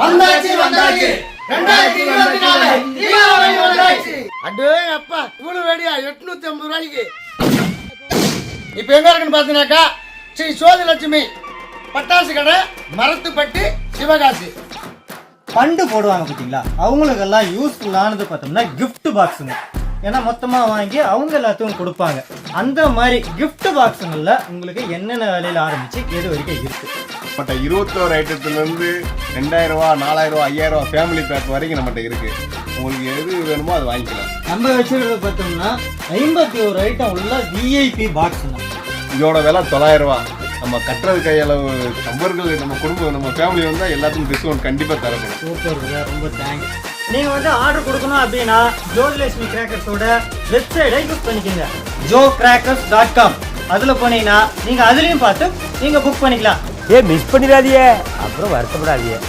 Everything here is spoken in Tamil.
வந்தாச்சு வந்தாச்சு. ரெண்டாயிரத்தி இருபத்தி நாலு. தீபாவளி வந்தாச்சு. அடே அப்பா இவ்வளவு வேடியா? எட்நூத்தி ஐம்பது ரூபாய்க்கு. இப்போ எங்க இருக்குன்னு பார்த்தீங்கன்னாக்கா ஸ்ரீ சோதிலட்சுமி பட்டாசு கடை மரத்துப்பட்டி சிவகாசி. ஃபண்டு போடுவாங்க பார்த்தீங்களா அவங்களுக்கெல்லாம் யூஸ்ஃபுல்லானது பார்த்தோம்னா gift பாக்ஸுங்க ஏன்னா மொத்தமாக வாங்கி அவங்க எல்லாத்துக்கும் கொடுப்பாங்க. அந்த மாதிரி gift பாக்ஸுங்களில் உங்களுக்கு என்னென்ன விலையில ஆரம்பிச்சு எது வரைக்கும் இருக்கு? நம்மகிட்ட இருபத்தோரு ஐட்டத்துலேருந்து ரெண்டாயிரம் ரூபா நாலாயிரம் ரூபா ஐயாயிரம் ரூபா ஃபேமிலி பேக் வரைக்கும் நம்மகிட்ட இருக்கு. உங்களுக்கு எது வேணுமோ அது வாங்கிக்கலாம். நம்ம வச்சுக்கிறது பார்த்தோம்னா ஐம்பத்தி ஒரு ஐட்டம் உள்ள விஐபி பாக்ஸுங்க இதோட விலை தொள்ளாயிரம் ரூபா நம்ம கட்டுறது கையளவு நம்பர்கள் நம்ம குடும்பம் நம்ம ஃபேமிலி வந்தால் எல்லாத்துக்கும் டிஸ்கவுண்ட் கண்டிப்பாக தரப்படும் சூப்பர் ரொம்ப தேங்க்ஸ் நீங்கள் வந்து ஆர்டர் கொடுக்கணும் அப்படின்னா ஜோதிலட்சுமி கிராக்கர்ஸோட வெப்சைட்டை யூஸ் பண்ணிக்கோங்க. ஜோ கிராக்கர்ஸ் டாட் காம் அதில் போனீங்கன்னா நீங்கள் அதுலேயும் பார்த்து நீங்கள் புக் பண்ணிக்கலாம். ஏ மிஸ் பண்ணிடாதீங்க அப்புறம் வருத்தப்படாதீங்க